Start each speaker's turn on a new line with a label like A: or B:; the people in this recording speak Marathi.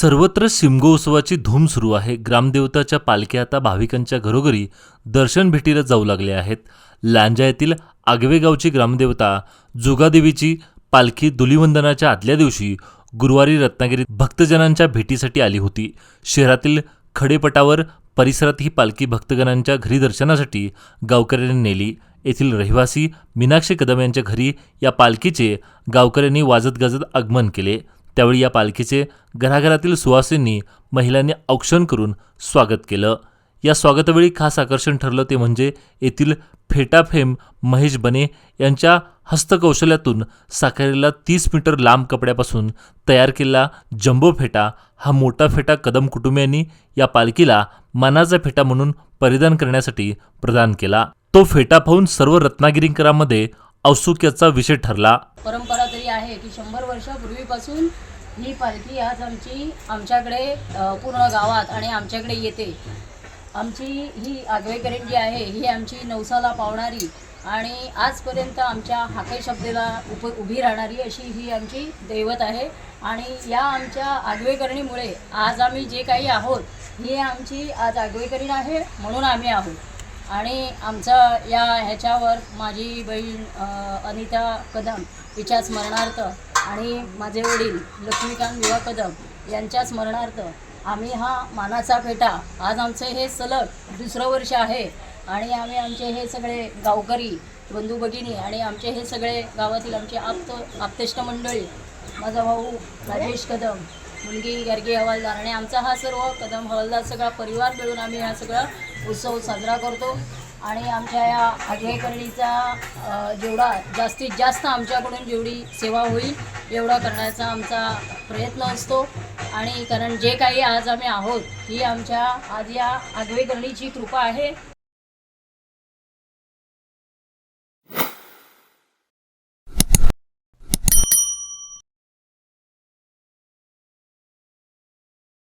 A: सर्वत्र शिमगोत्सवाची धूम सुरू आहे. ग्रामदेवताच्या पालख्या आता भाविकांच्या घरोघरी दर्शन भेटीला जाऊ लागले आहेत. लांजा येथील आगवे गावची ग्रामदेवता जुगादेवीची पालखी धुलिवंदनाच्या आदल्या दिवशी गुरुवारी रत्नागिरीत भक्तजनांच्या भेटीसाठी आली होती. शहरातील खडेपटावर परिसरात ही पालखी भक्तगणांच्या घरी दर्शनासाठी गावकऱ्यांनी नेली. येथील रहिवासी मीनाक्षी कदम यांच्या घरी या पालखीचे गावकऱ्यांनी वाजत गाजत आगमन केले. त्यावेळी या पालखीचे घराघरातील सुवासींनी महिलांनी औक्षण करून स्वागत केलं. या स्वागतावेळी खास आकर्षण ठरलं ते म्हणजे येथील फेटाफेम महेश बने यांच्या हस्तकौशल्यातून साकारलेला तीस मीटर लांब कपड्यापासून तयार केलेला जम्बो फेटा हा मोठा फेटा कदम कुटुंबियांनी या पालखीला मानाचा फेटा म्हणून परिधान करण्यासाठी प्रदान केला. तो फेटा पाहून सर्व रत्नागिरीकरांमध्ये औत्सुक्याचा विषय ठरला.
B: परंपरा आहे की शंभर वर्षापूर्वीपासून ही पालखी आज आमची आमच्याकडे पूर्ण गावात आणि आमच्याकडे येते. आमची ही आगवेकरण जी आहे ही आमची नवसाला पावणारी आणि आजपर्यंत आमच्या हाके शब्देला उप उभी राहणारी अशी ही आमची दैवत आहे. आणि या आमच्या आगवेकरणीमुळे आज आम्ही जे काही आहोत ही आमची आज आगवेकरीण आहे म्हणून आम्ही आहोत. आणि आमचा या ह्याच्यावर माझी बहीण अनिता कदम हिच्या स्मरणार्थ आणि माझे वडील लक्ष्मीकांत विवा कदम यांच्या स्मरणार्थ आम्ही हा मानाचा फेटा आज आमचे हे सलग दुसरं वर्ष आहे आणि आम्ही आमचे हे सगळे गावकरी बंधू भगिनी आणि आमचे हे सगळे गावातील आमचे आप्त आप्तेष्ट मंडळी माझा भाऊ राजेश कदम मुलगी गार्गी हवालदार. आणि आमचा हा सर्व कदम हवालदार सगळा परिवार मिळून आम्ही हा सगळा उत्सव साजरा करतो. आणि आमच्या या आगळेकरणीचा जेवढा जास्तीत जास्त आमच्याकडून जेवढी सेवा होईल एवढा करण्याचा आमचा प्रयत्न असतो. आणि कारण जे काही आज आम्ही आहोत ही आमच्या आज या आगवेकरणीची कृपा आहे.